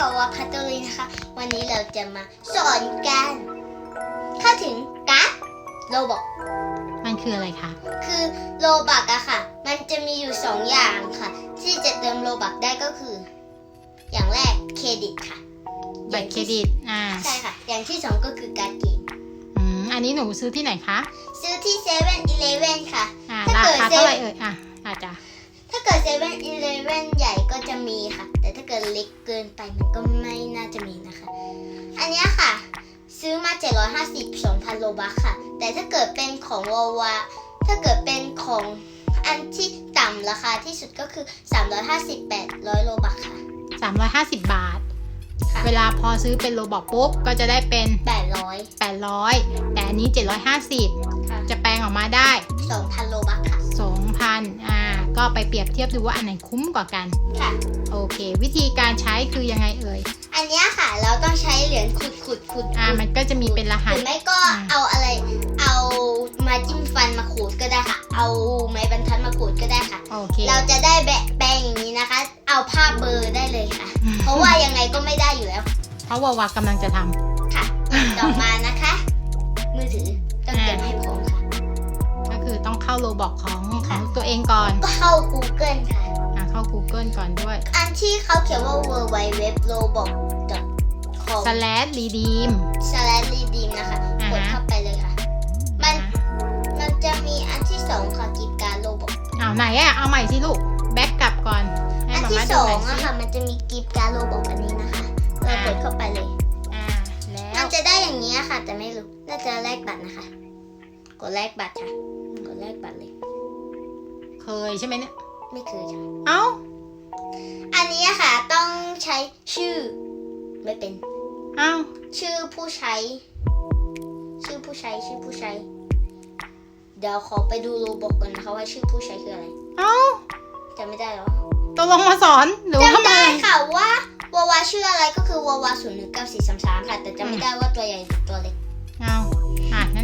กับว่าพัตเตอรีนะคะ วันนี้เราจะมาสอนกันเข้าถึงการ์ดโรบอกมันคืออะไรคะ คือโรบักอะค่ะ มันจะมีอยู่สองอย่างค่ะ ที่จะเติมโรบักได้ก็คือ อย่างแรกเครดิตค่ะ บัตรเครดิต อ่า ใช่ค่ะ อย่างที่สองก็คือการ์ดเกมอืม อันนี้หนูซื้อที่ไหนคะ ซื้อที่เซเว่นอีเลเว่นค่ะ อ่าถ้าราเกิดคาเท่าไหร่เอ่ย อะอาจจะ ถ้าเกิดเซเว่นอีเลเว่นใหญ่ก็จะมีค่ะ แต่ถ้าเกิดเล็กเกินไปมันก็ไม่น่าจะมีนะคะ อันเนี้ยค่ะ ซื้อมา 750 2,000โลบัคค่ะ แต่ถ้าเกิดเป็นของวาวาถ้าเกิดเป็นของอันที่ต่ำราคาที่สุดก็คือ 350 800โลบัคค่ะ 350 บาทค่ะเวลาพอซื้อเป็นโลบอกปุ๊บ ก็จะได้เป็น 800 800 แต่อันนี้ 750ค่ะจะแปลงออกมาได้ 2,000โลบัคค่ะ2,000อ่า ก็ไปเปรียบเทียบดูว่าอันไหนคุ้มกว่ากัน ค่ะ โอเค วิธีการใช้คือยังไงเอ่ย อันเนี้ยค่ะ เราต้องใช้เหรียญขุดขุดขุดอ่า มันก็จะมีเป็นรหหัสรือไม่ก็อ่า เอาอะไร เอาไมาจิ้มฟันมาขูดก็ได้ค่ะ เอาไม้บรรทัดมาขูดก็ได้ค่ะ โอเค เราจะได้แบะแปลงอย่างนี้นะคะ เอาภาพเบลอร์ได้เลยค่ะ เพราะว่ายังไงก็ไม่ได้อยู่แล้วเพราะวาวากำลังจะทำ ค่ะอย่างต่อมานะคะ มือถือต้องเตรียมให้พร้อม ค่ะก็คือต้องเข้าโลบอกของขค่ะองตัวเองก่อนก็เข้า Google ค่ะ อ่าเข้า Google ก่อนด้วย อันที่เขาเขียนว่า w w w r o b o t c o m slash redeem slash redeem นะคะอ่ากดฮะเข้าไปเลยค่ะ มันมันจะมีอันที่สองค่ะกิจการโรบอทอ้าวไหนอะเอาใหม่สิลูกแบ็กกลับก่อนให้อันมาที่มาสดูอหน่งอยอะสิค่ะ มันจะมีกิฟต์การ์ดโรบอกอันนี้นะคะ เรากดเข้าไปเลย อ่าแล้มัวนจะได้อย่างนี้ค่ะ แต่ไม่รู้ น่าจะแลกบัตรนะคะ กดแลกบัตรค่ะ กดแลกบัตรเลย เคยใช่ไหมเนี่ย ไม่เคยค่ะเอ้า อันนี้ค่ะต้องใช้ชื่อ ไม่เป็น เอ้า ชื่อผู้ใช้ ชื่อผู้ใช้ชื่อผู้ใช้ เดี๋ยวขอไปดูโรบอกก่อนนะคะว่าชื่อผู้ใช้คืออะไรเอ้าจำไม่ได้หรอตกลงมาสอนหรือว่าจำมาได้ค่ะว่าวาวาชื่ออะไรก็คือวาวาศูนย์หนึ่งเก้าสี่สามสามค่ะ แต่จำไม่ได้ว่าตัวใหญ่หรือตัวเล็กเอ้าอะงั้นเ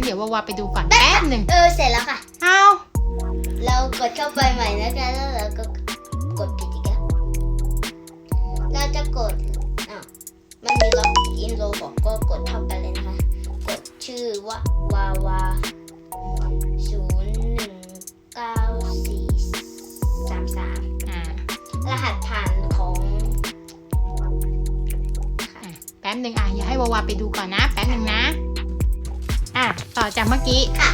ดี๋ยววาวาไปดูก่อนแป๊บหนึ่งเออเสร็จแล้วค่ะเอ้าเรากดเข้าไปใหม่นะคะแล้วเราก็กดผิดอีกแล้วเราจะกดอ้าวมันมีล็อกอินโลบอกก็กดเข้าไปเลยนะคะ กดชื่อว่าวาวาศูนย์หนึ่งเก้าสี่สามสามอ่ารหัสผ่านของค่ะอะแป๊บหนึ่งอะอย่าให้วาวาไปดูก่อนนะ แป๊บหนึ่งนะ อะ ต่อจากเมื่อกี้ ค่ะ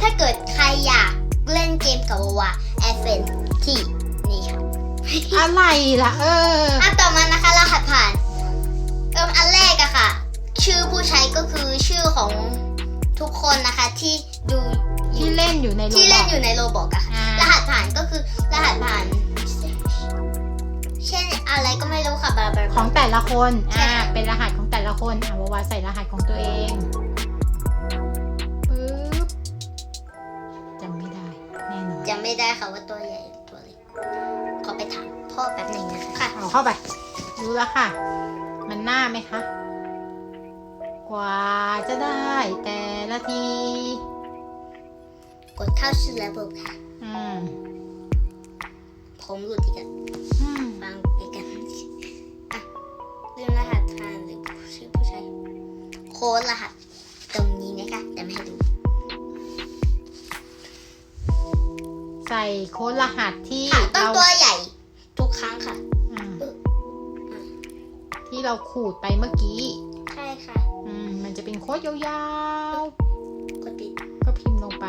ถ้าเกิดใครอยากเล่นเกมกับวาวาแอฟเฟนที่นี่ค่ะอะไรล่ะ เอออะต่อมานะคะรหัสผ่านเอิมอันแรกอะค่ะ ชื่อผู้ใช้ก็คือชื่อของทุกคนนะคะที่ดูอที่ยู่เล่นอยู่ในโลที่บเล่อนกอยู่ในโรบอกอะค่ะอ่ารหัสผ่านก็คือรหัสผ่าน เช่นอะไรก็ไม่รู้ค่ะบาบาของแต่ละคนใช่อ่าค่ะเป็นรหัสของแต่ละคน อะวาวาใส่รหัสของตัวเอง จำไม่ได้ค่ะว่าตัวใหญ่หรือตัวเล็กขอไปถามพ่อแป๊บหนึ่งนะคะค่ะเอาเข้าไป รู้แล้วค่ะ มันหน้าไหมคะ กว่าจะได้แต่ละที กดเข้าชื่อระบบค่ะ อืมผมหลุดอีกแล้วอืมฟังอีกกันอะลืมรหัสผ่านหรือชื่อผู้ใช้โค้ดรหัส โค้ดรหัสที่ค่ะต้องเราตัวใหญ่ทุกครั้งค่ะ อ่าเออที่เราขูดไปเมื่อกี้ ใช่ค่ะ อืมมันจะเป็นโค้ดยาวกดปิดๆ ก็พิมพ์ลงไป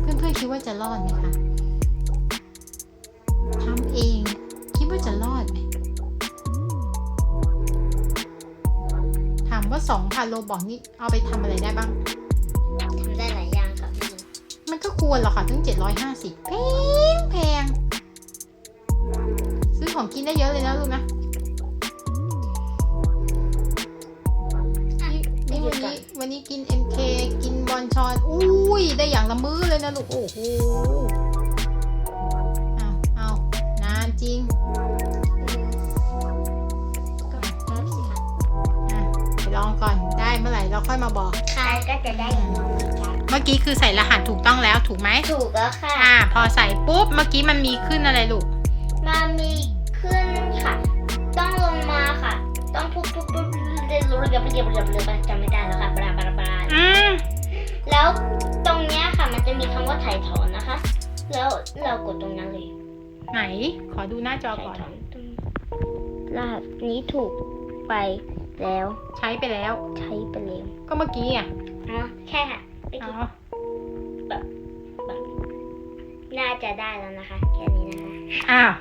เพื่อนๆคิดว่าจะรอดไหมคะทำเองคิดว่าจะรอดไหมถามว่า2,000โลบอกนี่เอาไปทำอะไรได้บ้าง ทำได้หลายอย่างค่ะพี่หนู มันก็ควรหรอกค่ะถึง750แพงแพงซื้อของกินได้เยอะเลยนะลูกนะอะนี่ไม่หยุวัดนก่อนี้นวันนี้กิน MK กินบอลชอนอุ้ยได้อย่างละมื้อเลยนะลูก โอ้โหเอาเอานานจริงก็รับสิค่ะอะไปลองก่อนได้เมื่อไหร่เราค่อยมาบอก ค่ะก็จะได้อย่างนี้ค่ะ เมื่อกี้คือใส่รหัสถูกต้องแล้วถูกไหมถูกแล้วค่ะ อ่า พอใส่ปุ๊บ เมื่อกี้มันมีขึ้นอะไรลูก มันมีขึ้นค่ะ ต้องลงมาค่ะ ต้องปุ๊บปุ๊บปุ๊บเรียนรู้เรียบเรียบเรียบเรียบจำไม่ได้แล้วค่ะปลาปลาปลาอืมแล้วตรงเนี้ยค่ะ มันจะมีคำว่าถ่ายถอนนะคะ แล้วเรากดตรงนั้นเลย ไหน ขอดูหน้าจอก่อนรหัสนี้ถูกไปแล้ว ใช้ไปแล้ว ใช้ไปแล้ว ก็เมื่อกี้อะอ๋อแค่ค่ะ ไม่อ๋กี่อน่าจะได้แล้วนะคะ แค่นี้นะคะอ้าว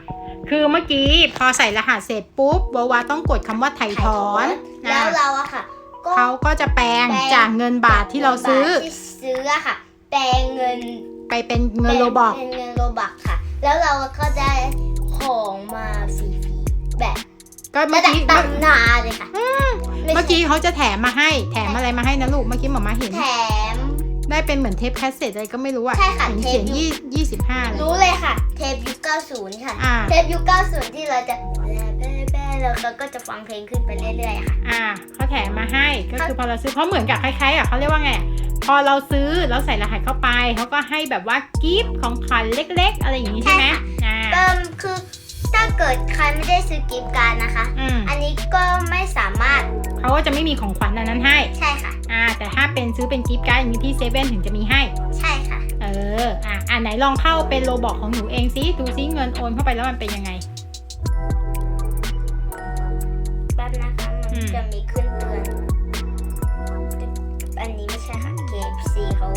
คือเมื่อกี้พอใส่รหัสเสร็จปุ๊บวาวาต้องกดคำว่าไถ่ถอนแล้อะวเราอะค่ะก็เขาก็จะแปลงแปลงจากเงินบาทที่เราซื้อบทที่ซื้ออะค่ะ แปลงเงินไปเป็นเงินโลบอกเป็นเงินโลบักค่ะ แล้วเราก็ได้ของมาฟรีๆแบบก็เมื่ระอดับกี้ตำนานเลยค่ะไใช่เมื่อกี้เขาจะแถมมาให้ แถมอะไรมาให้นะลูก เมื่อกี้หมอมาเห็น แถม ได้เป็นเหมือนเทปแคสเซ็ตอะไรก็ไม่รู้อะใช่ค่ะเห็นเทป เขียนอยู่ยี่ยี่สิบห้าเลย รู้เลยค่ะ เทปยุค90 ค่ะ อ่า เทปยุค90 ที่เราจะแบ๊ะแบ๊ะแล้วเราก็จะฟังเพลงขึ้นไปเรื่อยๆค่ะ อ่าเขาแถมมาให้ก็คือพอเราซื้อเขาเหมือนกับคล้ายๆอะเขาเรียกว่าไงอะพอเราซื้อแล้วใส่รหัสเข้าไปเขาก็ให้แบบว่ากิฟต์ของขวัญเล็ก ๆ อะไรอย่างนี้ใช่ไหมใช่ค่ะอ่า เติมคือถ้า เกิดใครไม่ได้ซื้อกิฟต์การ์ดนะคะ อืมอันนี้ก็ไม่สามารถเขาก็จะไม่มีของขวัญอันนั้นให้ ใช่ค่ะ อ่า แต่ถ้าเป็นซื้อเป็นกิฟต์การ์ดอย่างนี้ที่เซเว่นถึงจะมีให้ ใช่ค่ะ เออ อะอ่าไหนลองเข้าเป็นโลบอกของหนูเองซิ ดูซิเงินโอนเข้าไปแล้วมันเป็นยังไง แป๊บนะคะอืมันม จะมีขึ้นเตือน อันนี้ไม่ใช่ค่ะ KFC เขา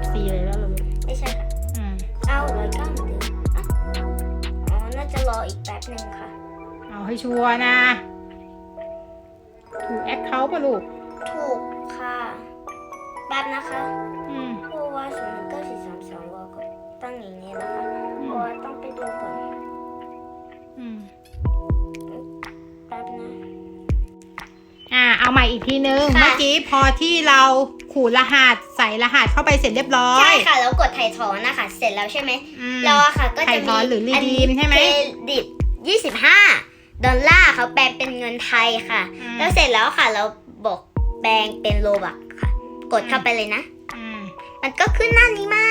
FC เลยแล้ว รออีกแป๊บหนึ่งค่ะ เอาให้ชัวร์นะ ถูกแอคเคาท์ป่ะลูก ถูกค่ะแป๊บนะคะอืมเพราะว่าศูนย์เก้าสี่สามสองเราก็ตั้งอย่างนี้นะคะเพราะว่าต้องไปดูก่อน อืม เอาใหม่อีกทีนึง ค่ะ เมื่อกี้พอที่เราขูดรหัสใส่รหัสเข้าไปเสร็จเรียบร้อยใช่ค่ะ แล้วกดถ่ายถอนนะคะ เสร็จแล้วใช่ไหมอืม แล้วอะค่ะก็ถ่าจะยถมีอนหรือ redeem ใช่ไหม เครดิต25 ดอลลาร์เขาแปลงเป็นเงินไทยค่ะ อืม แล้วเสร็จแล้วค่ะ เราบอกแปลงเป็นโลบักค่ะ กดเข้าไปเลยนะ อืมมันก็ขึ้นหน้านี้มา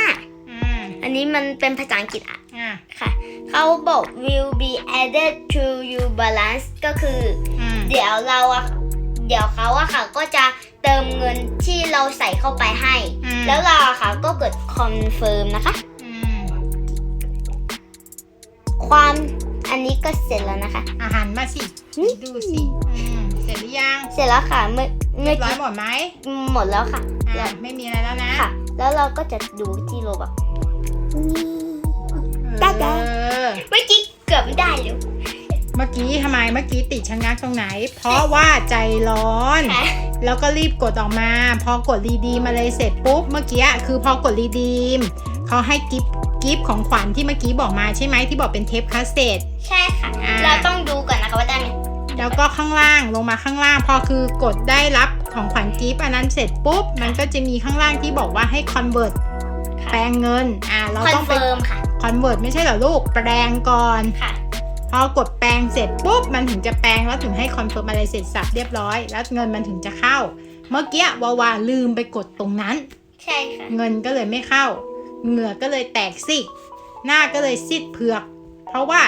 อืมอันนี้มันเป็นภาษาอังกฤษอะอ่าค่ะเขาบอก will be added to your balance ก็คือ อืม เดี๋ยวเราอะ เดี๋ยวเขาอะค่ะก็จะเติมเงินที่เราใส่เข้าไปให้อืมแล้วเราอะค่ะก็กด confirm นะคะอืมความอันนี้ก็เสร็จแล้วนะคะอาหารมาสินี่ดูสิอืมเสร็จหรือยัง เสร็จแล้วค่ะ เมื่อเมื่เรีอยบร้อยกี้หมดไหม หมดแล้วค่ะอ่าแล้วไม่มีอะไรแล้วนะค่ะ แล้วเราก็จะดูที่โลบักเอได้อเมื่อกี้เกือบไม่ได้เลย เมื่อกี้ทำไมเมื่อกี้ติดชะงักตรงไหน เพราะว่าใจร้อน ค่ะ แล้วก็รีบกดออกมา พอกดรีดีมมาเลยเสร็จปุ๊บเมื่อกี้คือพอกดรีดีมเขาให้กิฟต์กิฟต์ของขวัญที่เมื่อกี้บอกมาใช่ไหมที่บอกเป็นเทปคาสเซ็ต ใช่ค่ะ อ่า เราต้องดูก่อนนะคะว่าได้ไหมแล้วก็ข้างล่างลงมาข้างล่าง พอคือกดได้รับของขวัญกิฟต์อันนั้นเสร็จปุ๊บมันก็จะมีข้างล่างที่บอกว่าให้คอนเวิร์ตแปลงเงินอ่าเราคอนต้องไป เฟิร์มค่ะคอนเวิร์ตไม่ใช่เหรอลูกแปลงก่อน ค่ะ พอกดแปลงเสร็จปุ๊บมันถึงจะแปลงแล้วถึงให้คอนเฟิร์มอะไรเสร็จสับเรียบร้อย แล้วเงินมันถึงจะเข้า เมื่อกี้วาวาลืมไปกดตรงนั้น ใช่ค่ะ เงินก็เลยไม่เข้า เหงื่อก็เลยแตกซิก หน้าก็เลยซีดเผือก เพราะว่า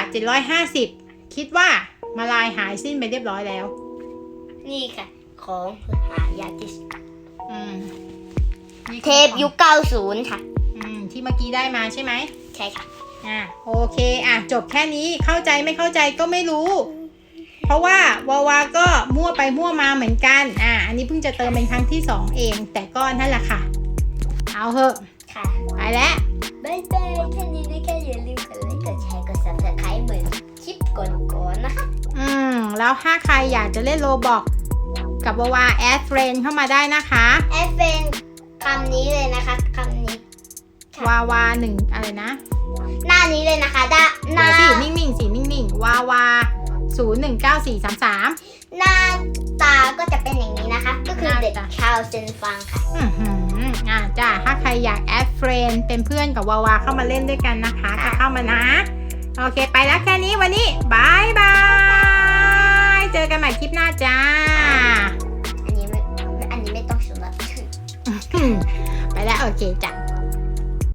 750 คิดว่ามาลายหายสิ้นไปเรียบร้อยแล้ว นี่ค่ะ ของหายากที่สุดอืมนี่คือเทปยุค90ค่ะ อืมที่เมื่อกี้ได้มาใช่ไหม ใช่ค่ะ อะโอเคอะจบแค่นี้เข้าใจไม่เข้าใจก็ไม่รู้ เพราะว่าวาวาก็มั่วไปมั่วมาเหมือนกันอะอันนี้เพิ่งจะเติมเป็นครั้งที่สองเอง แต่ก็นั่นแหละค่ะ เอาเหอะค่ะไปแล้วบายบายแค่นี้นะคะอย่าลืมกดไลค์กดแชร์กด subscribe เหมือนคลิปก่อนๆนะคะอืมแล้วถ้าใครอยากจะเล่นโลบอกกับวาวาแอดเฟรนเข้ามาได้นะคะแอดเฟนคำนี้เลยนะคะคำนี้ค่ะวาวาหนึ่งอะไรนะ หน้านี้เลยนะคะด้าหเดี๋น้ายวสินิ่งๆสินิ่งๆวาวาศูนย์หนึ่งเก้าสี่สามสาม หน้าตาก็จะเป็นอย่างนี้นะคะ ก็คือหน้าเด็กตา ชาวเซนฟังค่ะ อือหืออ่าจ้าถ้าใครอยากแอดเฟรนเป็นเพื่อนกับวาวาเข้ามาเล่นด้วยกันนะคะก็เข้ามานะ โอเคไปแล้วแค่นี้วันนี้บายบาย เจอกันใหม่คลิปหน้าจ้า อันนี้ไม่อันนี้ไม่ต้องสุดละไปแล้วโอเคจ้ะ